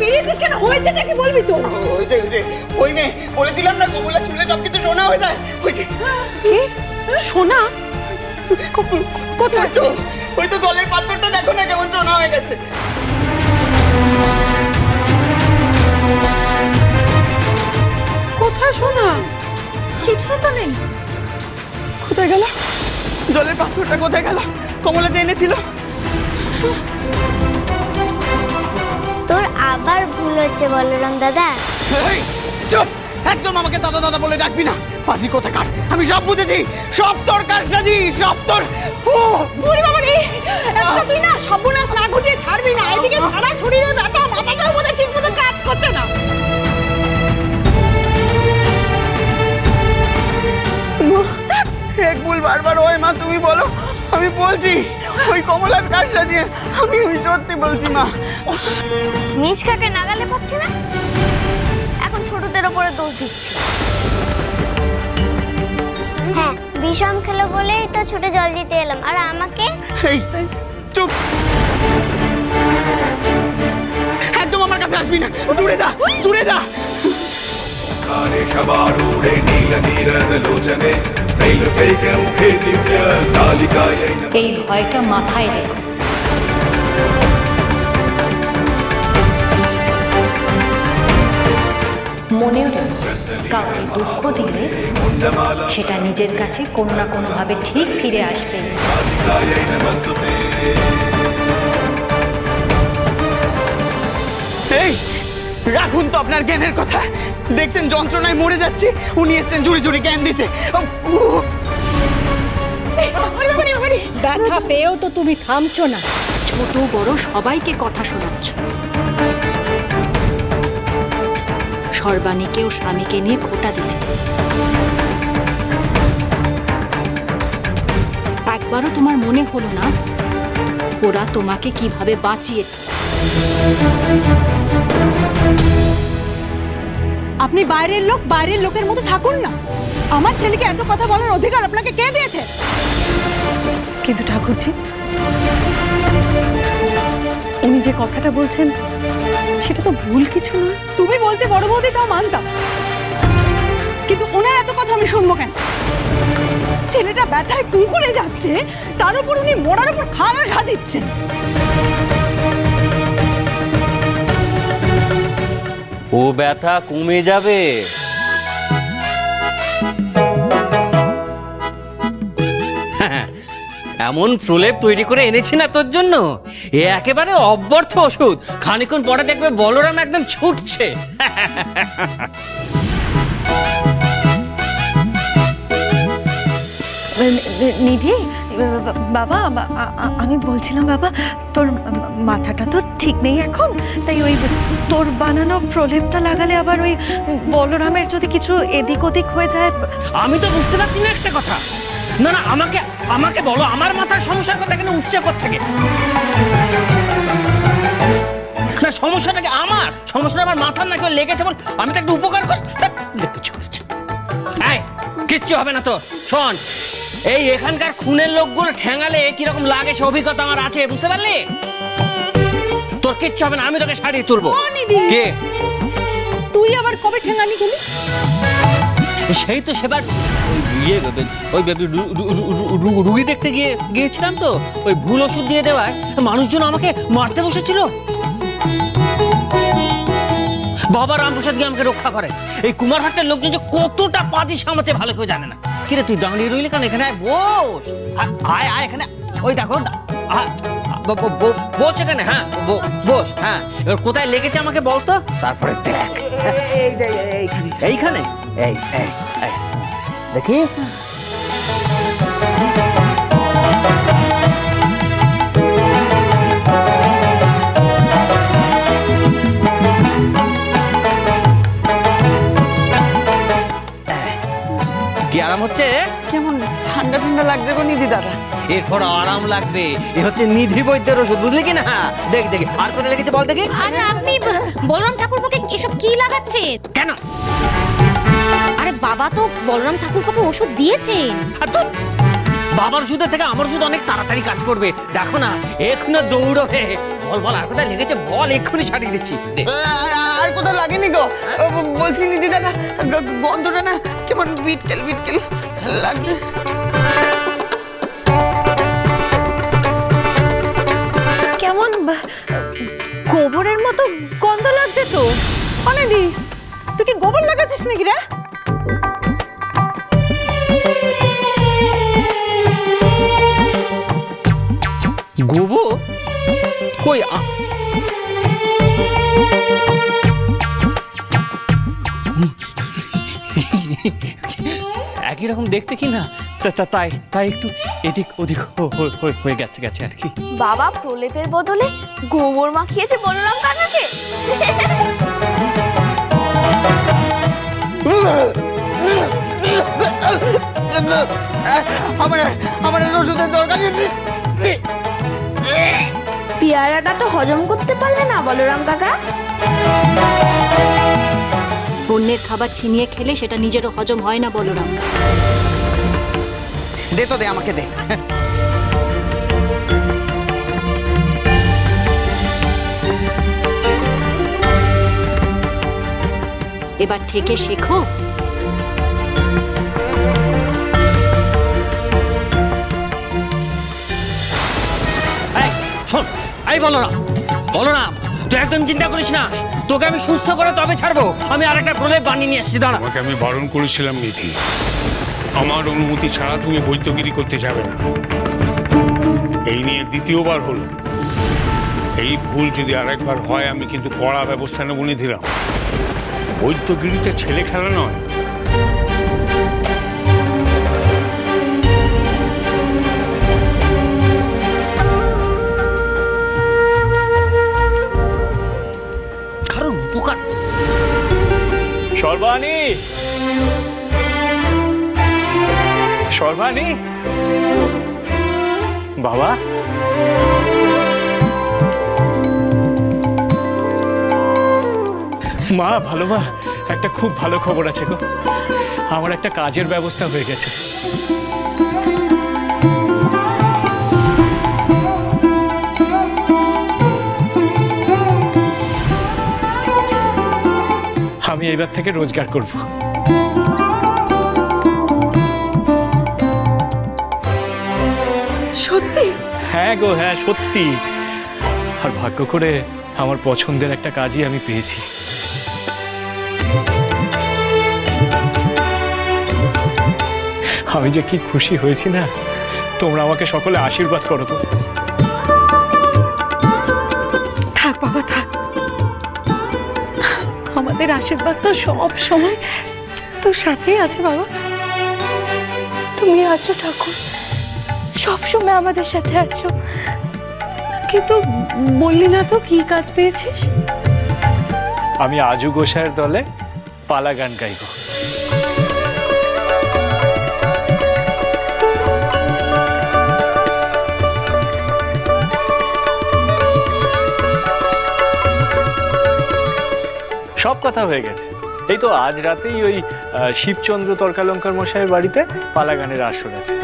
বেরিয়েছিস কেন? হয়েছেটা কি বলবি তো? ওই যে ওই যে ওই মেয়ে বলেছিলাম না কমলা চুলে সব কিছু সোনা হয়ে যায়? ওই যে কি সোনা কোথায়? তো ওই তো জলের পাত্রটা দেখো না কেমন সোনা হয়ে গেছে। কোথায় সোনা? কিছু তো নেই। কোথায় গেল? জলের পাত্রটা কোথায় গেল? কমলা যে এনেছিল। আবার ভুল হচ্ছে বলরাম দাদা। এই, চুপ! একদম আমাকে দাদা দাদা বলে ডাকবি না। পাজি কোথাকার? আমি সব বুঝেছি। সব তোর কারসাজি সব তোর ও ওরে বাবা রে একটা তুই না সর্বনাশ না ঘটিয়ে ছাড়বি না। এদিকে সারা শরীরে ভুল বারবার ওই মা তুমি বলো আমি বলছি ওই কমলার কারসাজি আমি আমি সত্যি বলছি মা মিসকাকে নাগালে পাচ্ছে না এখন ছোটদের ওপরে দোষ দিচ্ছে হ্যাঁ বিষম খেলো বলেই তো ছোট জল দিতে এলাম আর আমাকে এই চুপ একদম আমার কাছে আসবি না দূরে যা দূরে যা षबारूढे नीलनीरदलोचने त्रैलोक्यैके এই ভয়টা মাথায় রেখো। মনেও কাউকে দুঃখ দিলে সেটা নিজের কাছে কোনো না কোনোভাবে ঠিক ফিরে আসবে। রাখুন তো আপনার জ্ঞানের কথা। দেখছেন যন্ত্রণায় মরে যাচ্ছি। উনি এসছেন জুড়ি জুড়ি জ্ঞান দিতে। ব্যথা পেয়েও তো তুমি থামছো না। ছোট বড় সবাইকে কথা শোনাচ্ছ। সর্বাণীকেও স্বামীকে নিয়ে খোটা দিলে। একবারও তোমার মনে হলো না? ওরা তোমাকে কীভাবে বাঁচিয়েছে? আপনি বাইরের লোক বাইরের লোকের মতো থাকুন না। আমার ছেলেকে এত কথা বলার অধিকার আপনাকে কে দিয়েছে? কিন্তু ঠাকুরজি উনি যে কথাটা বলছেন সেটা তো ভুল কিছু নয়। তুমি বলতে বড় বৌদি তাও মানতাম। কিন্তু ওনার এত কথা আমি শুনব কেন? ছেলেটা ব্যথায় কুকুরে যাচ্ছে তার উপর উনি মরার উপর খাওয়ার ঘা দিচ্ছেন। ও ব্যথা কমে যাবে। এমন প্রলেপ তৈরি করে এনেছি না তোর জন্য? এ একেবারে অব্যর্থ ওষুধ। খানিক্ষণ পরে দেখবে বলরাম একদম ছুটছে। নিধি বাবা আমি বলছিলাম, বাবা, তোর মাথাটা তো ঠিক নেই এখন? তাই ওই তোর বানানো প্রলেপটা লাগালে আবার ওই বলরামের যদি কিছু এদিক ওদিক হয়ে যায়? আমি তো বুঝতে পারছি না একটা কথা। না না, আমাকে আমাকে বলো, আমার মাথার সমস্যার কথা এখানে উঠছে থেকে না, সমস্যাটা কি আমার? সমস্যাটা আমার মাথার নাকি ওর লেগেছে বল? আমি তো একটা উপকার করি করেছে। কিচ্ছু হবে না তো শোন এই এখানকার খুনের লোকগুলো ঠ্যাঙালে কীরকম লাগে সে অভিজ্ঞতা আমার আছে বুঝতে পারলি? তোর কিচ্ছু হবে না আমি তোকে সারিয়ে তুলবো। কে? তুই আবার কবে ঠেঙ্গানি খেলি? সেই তো সেবার ওই ইয়ে ওই রুগী দেখতে গিয়ে গিয়েছিলাম তো ওই ভুল ওষুধ দিয়ে দেওয়ায়। মানুষজন আমাকে মারতে বসেছিল। বাবা রামপ্রসাদ গিয়ে আমাকে রক্ষা করে। এই কুমারহাটের লোকজন যে কতটা পাজি সামাচ্ছে ভালো কেউ জানে না। কিরে তুই দাঁড়িয়ে রইলি কেন? এখানে আয় বস। আয় আয় এখানে। ওই দেখো বস এখানে হ্যাঁ বস হ্যাঁ। এবার কোথায় লেগেছে আমাকে বলতো তারপরে দেখ। এইখানে। এইখানে? এই এই এই। দেখি? হচ্ছে কেমন ঠান্ডা ঠান্ডা লাগছে গো নিধি দাদা। এরপর আরাম লাগবে। এ হচ্ছে নিধি বৈদ্যের ওষুধ বুঝলি কি না দেখ দেখি আর কোথায় লেগেছে বল দেখি। আরে আপনি বলরাম ঠাকুরপাকে এসব কি লাগাচ্ছে? কেন? আরে বাবা তো বলরাম ঠাকুরপাকে ওষুধ দিয়েছেন আর তো বাবার ওষুধের থেকে আমার ওষুধ অনেক তাড়াতাড়ি কাজ করবে। দেখো না এক্ষুনি দৌড়বে। বল বল আর কোথায় লেগেছে? বল এক্ষুনি ছাড়িয়ে দিচ্ছি। দে। আর কোথাও লাগেনি গো। ও, বলছি নিদি দাদা গ- গন্ধটা না কেমন বিটকেল বিটকেল লাগছে। কেমন বা- গোবরের মতো গন্ধ লাগছে তো? অনেদি তুই কি গোবর লাগাচ্ছিস নাকি রে? গোবো? কই আ- একই রকম দেখতে কি না? তাই তাই একটু এদিক ওদিক হয়ে- গেছে গেছে আর কি। বাবা প্রলেপের বদলে গোবর মাখিয়েছে বলরাম কাকাকে। আমার আমার ওষুধের দরকার নেই। পেয়ারাটা তো হজম করতে পারলে না বলরাম কাকা। অন্যের খাবার ছিনিয়ে খেলে সেটা নিজেরও হজম হয় না বলরাম। দে তো দে আমাকে দে। এবার থেকে শেখো। এই বলো না বলো না তুই একদম চিন্তা করিস না। তোকে আমি সুস্থ করে তবে ছাড়বো। আমি আরেকটা প্রলেপ বানিয়ে নিয়ে আসছি, দাঁড়া। তোমাকে আমি বারণ করেছিলাম, নিধি। আমার অনুমতি ছাড়া তুমি বৈদ্যগিরি করতে যাবে না। এই নিয়ে দ্বিতীয়বার হলো। এই ভুল যদি আরেকবার হয়, আমি কিন্তু কড়া ব্যবস্থা নেব, নিধিরাম। বৈদ্যগিরিতে ছেলে খেলা নয়। সর্বাণী। সর্বাণী। বাবা। মা, ভালো মা, একটা খুব ভালো খবর আছে গো। আমার একটা কাজের ব্যবস্থা হয়ে গেছে। এবার থেকে রোজগার করব। সত্যি? হ্যাঁ গো হ্যাঁ সত্যি। আর ভাগ্য করে আমার পছন্দের একটা কাজই আমি পেয়েছি। আমি যে কি খুশি হয়েছি না তোমরা আমাকে সকলে আশীর্বাদ করো আমাদের আশীর্বাদ তো সব সময় তোর সাথেই আছে বাবা। তুমি আছো ঠাকুর। সব সময় আমাদের সাথে আছো। কিন্তু বললি না তো কি কাজ পেয়েছিস? আমি আজু গোসাইয়ের দলে পালা গান গাইব সব কথা হয়ে গেছে। এই তো আজ রাতেই ওই শিবচন্দ্র তর্কালঙ্কার মশাইয়ের বাড়িতে পালা গানের আসর আছে।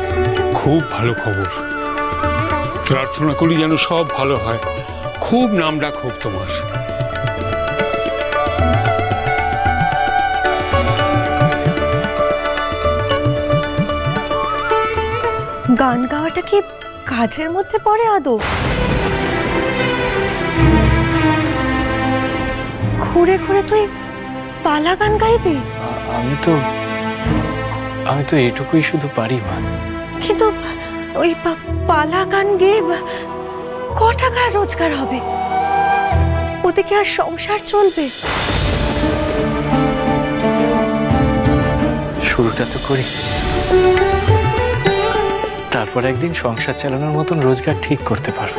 খুব ভালো খবর। প্রার্থনা করি যেন সব ভালো হয়। খুব নাম ডাক হোক তোমার। গান গাওয়াটা কি কাজের মধ্যে পড়ে আদৌ? ঘুরে ঘুরে তুই পালা গান গাইবি? আমি তো আমি তো এটুকুই শুধু পারি মা। কিন্তু ওই পালা গান গেয়ে ক টাকা রোজগার হবে? ওতে কি আর সংসার চলবে? শুরুটা তো করি। তারপর একদিন সংসার চালানোর মতন রোজগার ঠিক করতে পারব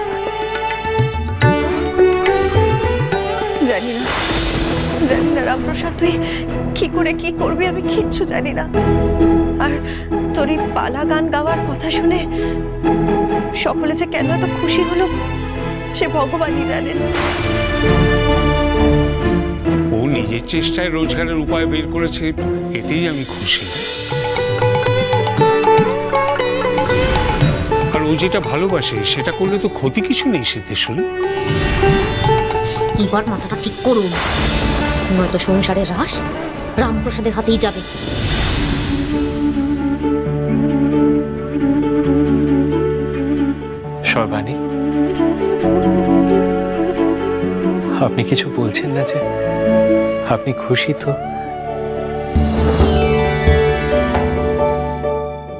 জানি না। জানি না রামপ্রসাদ তুই কি করে কি করবি আমি কিচ্ছু জানি না। আর তোর এই পালা গান গাওয়ার কথা শুনে সকলে যে কেন এত খুশি হলো সে ভগবানই জানেন। ও নিজের চেষ্টায় রোজগারের উপায় বের করেছে এতেই আমি খুশি। আর ও যেটা ভালোবাসে সেটা করলে তো ক্ষতি কিছু নেই সিদ্ধেশ্বরী। এবার মাথাটা ঠিক করুন। নয়তো সংসারের রাস? রামপ্রসাদের হাতেই যাবে। সর্বাণী আপনি কিছু বলছেন না যে আপনি খুশি তো?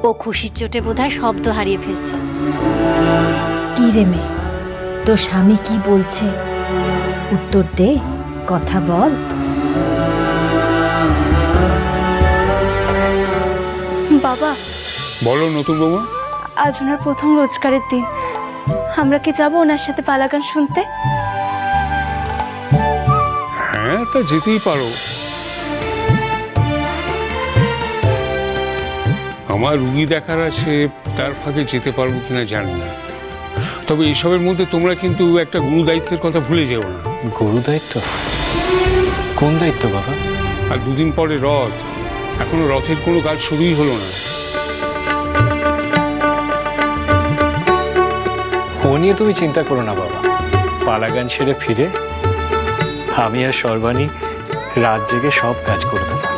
ও খুশির চোটে বোধহয় শব্দ হারিয়ে ফেলছে। কি রে মেয়ে? তোর স্বামী কি বলছে? উত্তর দে। কথা বল। বাবা। বলো নতুন বৌমা আজ ওনার প্রথম রোজগারের দিন। আমরা কি যাব ওনার সাথে পালা গান শুনতে? হ্যাঁ তা যেতেই পারো। আমার রুগী দেখার আছে তার ফাঁকে যেতে পারব কিনা জানি না। তবে এসবের মধ্যে তোমরা কিন্তু একটা গুরু দায়িত্বের কথা ভুলে যেও না। গুরু দায়িত্ব? কোন দায়িত্ব বাবা? আর দুদিন পরে রথ। এখনও রথের কোনো কাজ শুরুই হলো না। ও নিয়ে তুমি চিন্তা করো না বাবা। পালাগান সেরে ফিরে আমি আর সর্বাণী রাত জেগে সব কাজ করে দেবো।